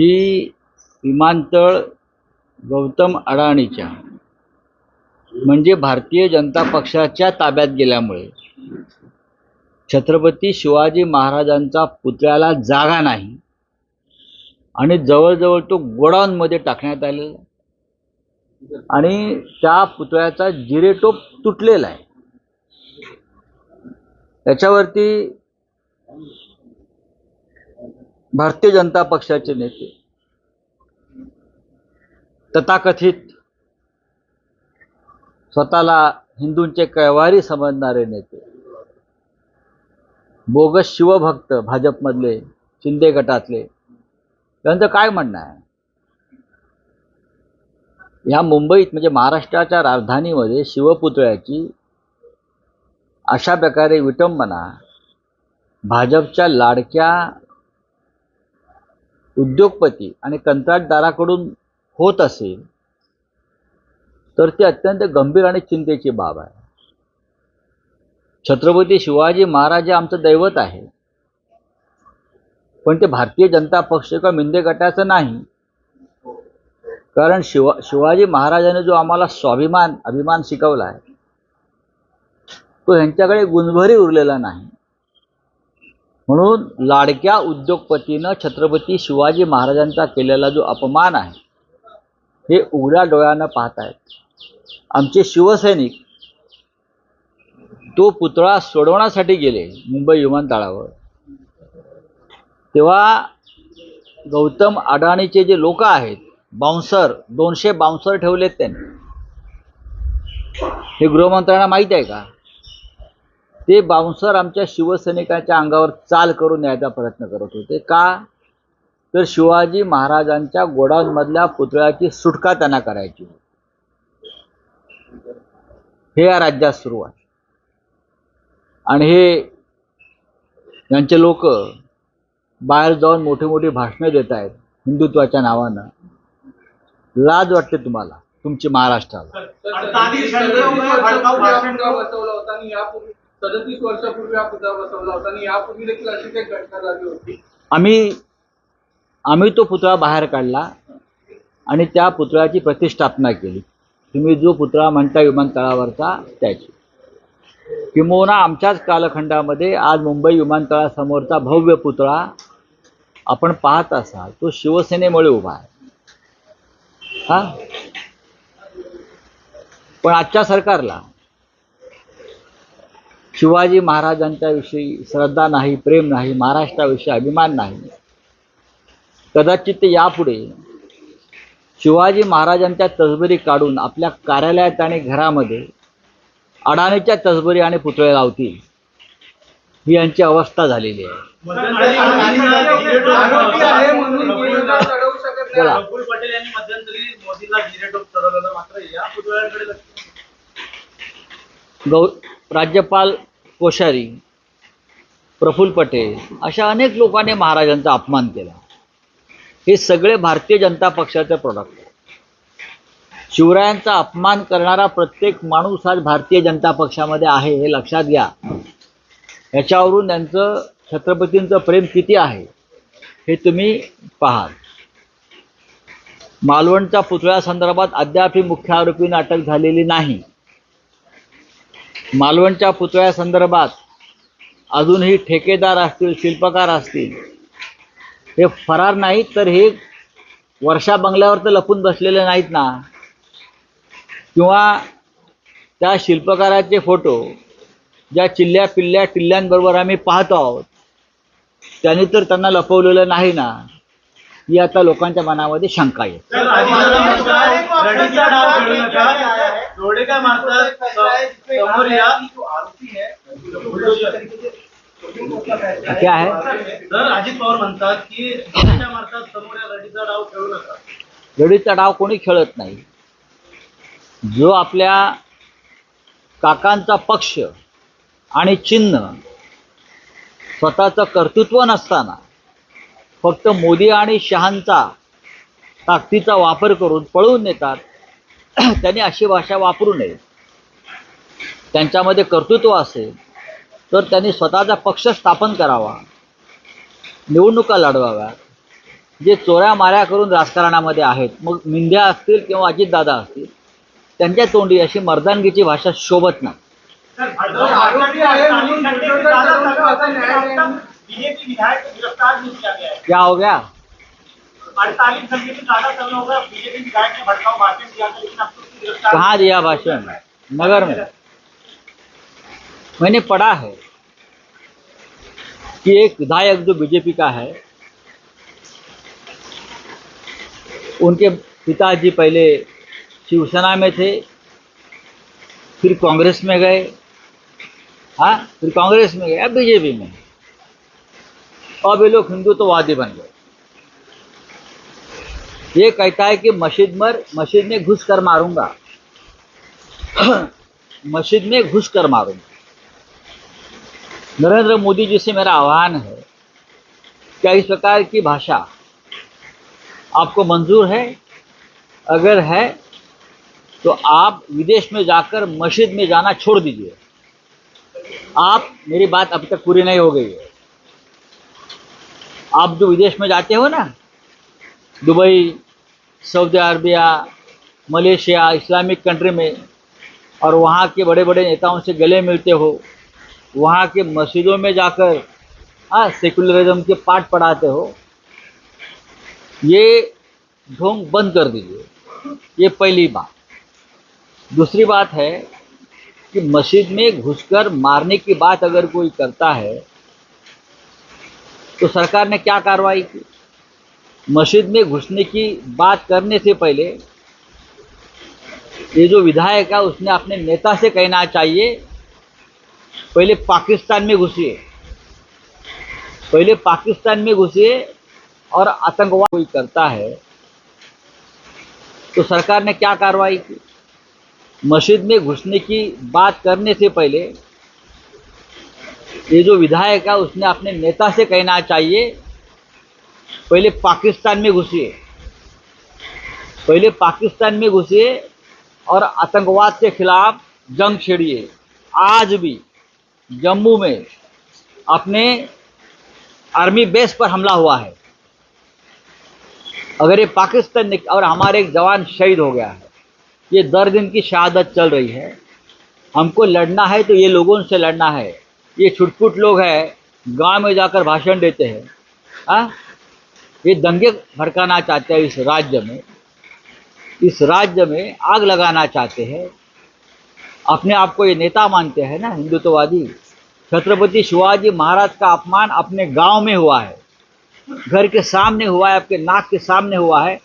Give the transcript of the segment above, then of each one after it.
की विमानतळ गौतम अडाणीच्या म्हणजे भारतीय जनता पक्षाच्या ताब्यात गेल्यामुळे छत्रपती शिवाजी महाराजांचा पुतळ्याला जागा नाही आणि जवळजवळ तो गोडाऊनमध्ये टाकण्यात आलेला आणि त्या पुतळ्याचा जिरेटोप तुटलेला आहे. त्याच्यावरती भारतीय जनता पक्षाचे नेते. तथाकथित स्वतःला हिंदूंचे कैवारी समजणारे नेते. बोगस शिवभक्त भाजपमधले शिंदे गटातले. त्यांचं काय म्हणणं आहे? ह्या मुंबईत म्हणजे महाराष्ट्राच्या राजधानीमध्ये शिवपुतळ्याची अशा प्रकारे विटंबना भाजपच्या लाडक्या उद्योगपती आणि कंत्राटदाराकडून होत असेल तर ती अत्यंत गंभीर आणि चिंतेची बाब आहे. छत्रपती शिवाजी महाराज हे आमचं दैवत आहे. पण ते भारतीय जनता पक्ष किंवा मिंदे गटाचं नाही. कारण शिवा शिवाजी महाराजांनी जो आम्हाला स्वाभिमान अभिमान शिकवला आहे तो ह्यांच्याकडे गुणभरी उरलेला नाही. म्हणून लाडक्या उद्योगपतीनं छत्रपती शिवाजी महाराजांचा केलेला जो अपमान आहे हे उघड्या डोळ्यानं पाहत आहेत. आमचे शिवसैनिक तो पुतळा सोडवण्यासाठी गेले मुंबई विमानतळावर. तेव्हा गौतम अडाणीचे जे लोक आहेत बाउन्सर दोनशे बाउन्सर ठेवलेत त्यांनी. हे गृहमंत्र्यांना माहीत आहे का? ते बाउन्सर आमच्या शिवसैनिकांच्या अंगावर चाल करून न्यायचा प्रयत्न करत होते. का? तर शिवाजी महाराजांच्या गोडाऊनमधल्या पुतळ्याची सुटका त्यांना करायची होती. हे या राज्यात सुरू आहे. आणि हे यांचे लोक बाहेर जाऊन मोठी मोठी भाषणं देत आहेत हिंदुत्वाच्या नावानं. लाज वाटते तुम्हाला तुमची महाराष्ट्राला. सदतीस वर्षापूर्वी हा पुतळा बसवला होता आणि यापूर्वी देखील अशी काही घटना झाली होती. आम्ही आम्ही तो पुतळा बाहेर काढला आणि त्या पुतळ्याची प्रतिष्ठापना केली. तुम्ही जो पुतळा म्हणता विमानतळावरचा त्याची. किंबहुना आमच्याच कालखंडामध्ये आज मुंबई विमानतळासमोरचा भव्य पुतळा आपण पाहत असाल तो शिवसेनेमुळे उभा आहे. हा? पण आजच्या सरकारला शिवाजी महाराजांच्या विषयी श्रद्धा नाही प्रेम नाही महाराष्ट्राविषयी अभिमान नाही. कदाचित ते यापुढे शिवाजी महाराजांच्या तसबरी काढून आपल्या कार्यालयात आणि घरामध्ये अडाणीच्या तसबरी आणि पुतळे लावतील ही यांची अवस्था झालेली आहे. गौ राज्यपाल कोश्यारी प्रफुल्ल पटेल अशा अनेक लोकांनी महाराजांचा अपमान केला. हे सगळे भारतीय जनता पक्षाचे प्रोडक्ट आहे शिवरायांचा अपमान करणारा प्रत्येक माणूस आज भारतीय जनता पक्षामध्ये आहे हे लक्षात घ्या. याच्यावरून त्यांचं छत्रपतींचं प्रेम किती आहे हे तुम्ही पाहाल. मालवणच्या पुतळ्यासंदर्भात अद्यापही मुख्य आरोपींना अटक झालेली नाही. मालवणच्या पुतळ्यासंदर्भात अजूनही ठेकेदार असतील शिल्पकार असतील हे फरार नाहीत तर हे वर्षा बंगल्यावर तर लपून बसलेले नाहीत ना. किंवा त्या शिल्पकाराचे फोटो ज्या चिल्ल्या पिल्ल्या टिल्ल्यांबरोबर आम्ही पाहतो आहोत त्यांनी तर त्यांना लपवलेलं नाही ना. ही आता लोकांच्या मनामध्ये शंका येते डोळे काय मारतात? समोर या. क्या आहे तर अजित पवार म्हणतात की मारतात? समोर या रडीचा डाव खेळू नका. लढीचा डाव कोणी खेळत नाही. जो आपल्या काकांचा पक्ष आणि चिन्ह स्वतःचं कर्तृत्व नसताना फक्त मोदी आणि शहांचा ताकदीचा वापर करून पळवून नेतात त्यांनी अशी भाषा वापरू नये. त्यांच्यामध्ये कर्तृत्व असेल तर त्यांनी स्वतःचा पक्ष स्थापन करावा. निवडणुका लढवाव्यात जे चोऱ्या माऱ्या करून राजकारणामध्ये आहेत मग मिंध्या असतील किंवा अजितदादा असतील त्यांच्या तोंडी अशी मर्दानगीची भाषा शोभत नाही. या क्या हो गया अड़तालीस घंटे की काटा चलना होगा बीजेपी विधायक ने भड़काऊ भाषण दिया था, लेकिन अब तो दिया भाषण? नगर में। मैंने पढ़ा है कि एक विधायक जो बीजेपी का है, उनके पिताजी पहले शिवसेना में थे, फिर कांग्रेस में गए हाँ फिर कांग्रेस में गए, अब बीजेपी में अब ये लोग हिंदुत्ववादी तो बन गए। ये कहता है कि मस्जिद मर, मस्जिद में घुस कर मारूँगा। मस्जिद में घुस कर मारूँगा। नरेंद्र मोदी जी से मेरा आह्वान है, क्या इस प्रकार की भाषा आपको मंजूर है? अगर है तो आप विदेश में जाकर मस्जिद में जाना छोड़ दीजिए। आप, मेरी बात अभी तक पूरी नहीं हो गई है। आप जो विदेश में जाते हो ना Dubai, Saudi Arabia, Malaysia, Islamic country में और वहाँ के बड़े बड़े नेताओं से गले मिलते हो, वहाँ के मस्जिदों में जाकर हाँ सेकुलरिज्म के पाठ पढ़ाते हो, ये ढोंग बंद कर दीजिए। ये पहली बात। दूसरी बात है कि मस्जिद में घुसकर मारने की बात अगर कोई करता है तो सरकार ने क्या कार्रवाई की? मस्जिद में घुसने की बात करने से पहले ये जो विधायक है, उसने अपने नेता से कहना चाहिए, पहले पाकिस्तान में घुसिए। पहले पाकिस्तान में घुसिए और आतंकवाद कोई करता है तो सरकार ने क्या कार्रवाई की? मस्जिद में घुसने की बात करने से पहले ये जो विधायक है, उसने अपने नेता से कहना चाहिए पहले पाकिस्तान में घुसिए। पहले पाकिस्तान में घुसिए और आतंकवाद के खिलाफ जंग छेड़िए। आज भी जम्मू में अपने आर्मी बेस पर हमला हुआ है। अगर ये पाकिस्तान निक- और हमारे एक जवान शहीद हो गया है, ये दर दिन की शहादत चल रही है। हमको लड़ना है तो ये लोगों से लड़ना है। ये छुटपुट लोग हैं, गाँव में जाकर भाषण देते हैं। हाँ? ये दंगे भड़काना चाहते हैं इस राज्य में। इस राज्य में आग लगाना चाहते हैं। अपने आप को ये नेता मानते हैं ना, हिंदुत्ववादी। छत्रपति शिवाजी महाराज का अपमान अपने गाँव में हुआ है। घर के सामने हुआ है, आपके नाक के सामने हुआ है।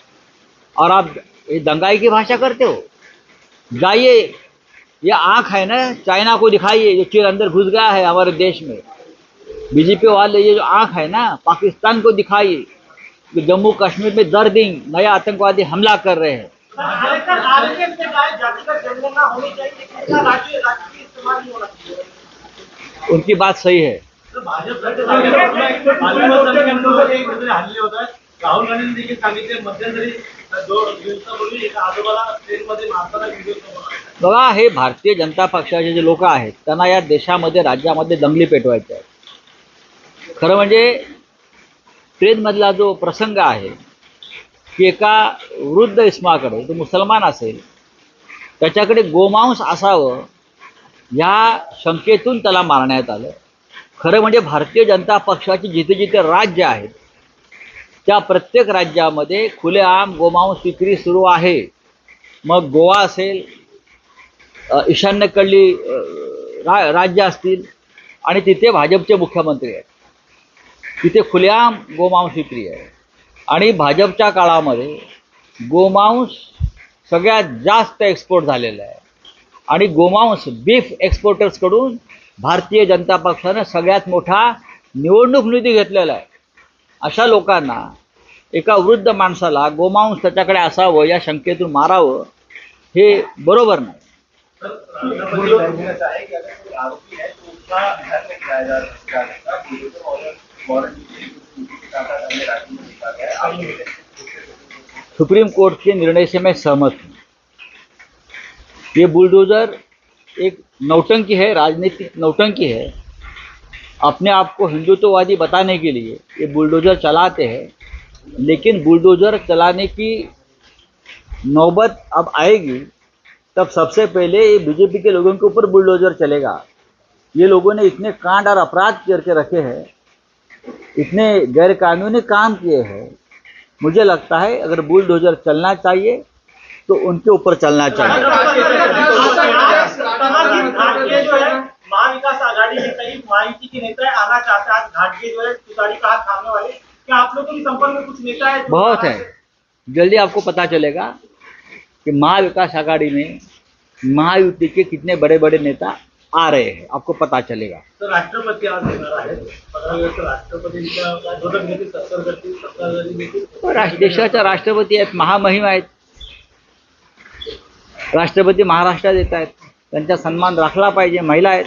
और आप ये दंगाई की भाषा करते हो। जाइए, ये आँख है ना, चाइना को दिखाइए, ये चीर अंदर घुस गया है हमारे देश में। बीजेपी वाले ये जो आँख है ना, पाकिस्तान को दिखाइए। कि जम्मू कश्मीर में दर दिन नया आतंकवादी हमला कर रहे हैं। उनकी बात सही है। राहुल गांधी बघा हे भारतीय जनता पक्षाचे जे लोक आहेत, त्यांना या देशामध्ये, राज्यामध्ये दंगली पेटवायच्या आहेत खरं म्हणजे ट्रेनमधला जो प्रसंग आहे की एका वृद्ध इस्माकडे तो मुसलमान असेल त्याच्याकडे गोमांस असावं ह्या शंकेतून त्याला मारण्यात आलं. खरं म्हणजे भारतीय जनता पक्षाची जिथे जिथे राज्य आहेत त्या प्रत्येक राज्यामध्ये खुलेआम गोमांस विक्री सुरू आहे. मग गोवा असेल ईशान्येकडली रा राज्य असतील आणि तिथे भाजपचे मुख्यमंत्री आहेत. तिथे खुलेआम गोमांस विक्री आहे. आणि भाजपच्या काळामध्ये गोमांस सगळ्यात जास्त एक्सपोर्ट झालेला आहे. आणि गोमांस बीफ एक्सपोर्टर्सकडून भारतीय जनता पक्षानं सगळ्यात मोठा निवडणूक निधी घेतलेला आहे. अशा लोकांना एका वृद्ध माणसाला गोमांस त्याच्याकडे असावं या शंकेतून मारावं हे बरोबर नाही. सुप्रीम कोर्ट के निर्णय से मैं सहमत हूँ। ये बुलडोज़र एक नौटंकी है, राजनीतिक नौटंकी है। अपने आप को हिंदुत्ववादी बताने के लिए ये बुलडोज़र चलाते हैं। लेकिन बुलडोजर चलाने की नौबत अब आएगी, तब सबसे पहले ये बीजेपी के लोगों के ऊपर बुलडोजर चलेगा। ये लोगों ने इतने कांड और अपराध करके रखे हैं इतने गैरकानूनी काम किए हैं। मुझे लगता है अगर बुलडोजर चलना चाहिए तो उनके ऊपर चलना चाहिए। घाटगे जो है महाविकास आघाड़ी के करीब महायुति के नेता आना चाहते हैं। आज घाटगे जो है तुतारी का थामने वाले। क्या आप लोगों के संपर्क में कुछ नेता है बहुत है। जल्दी आपको पता चलेगा कि महाविकास आघाड़ी में महायुति के कितने बड़े बड़े नेता आ रहे हैं आपको पता चलेगा। तर राष्ट्रपती आज येणार आहेत. पंधरा राष्ट्रपतींच्या राष्ट्र देशाच्या राष्ट्रपती आहेत महामहिम आहेत. राष्ट्रपती महाराष्ट्रात येत आहेत. त्यांचा सन्मान राखला पाहिजे महिला आहेत.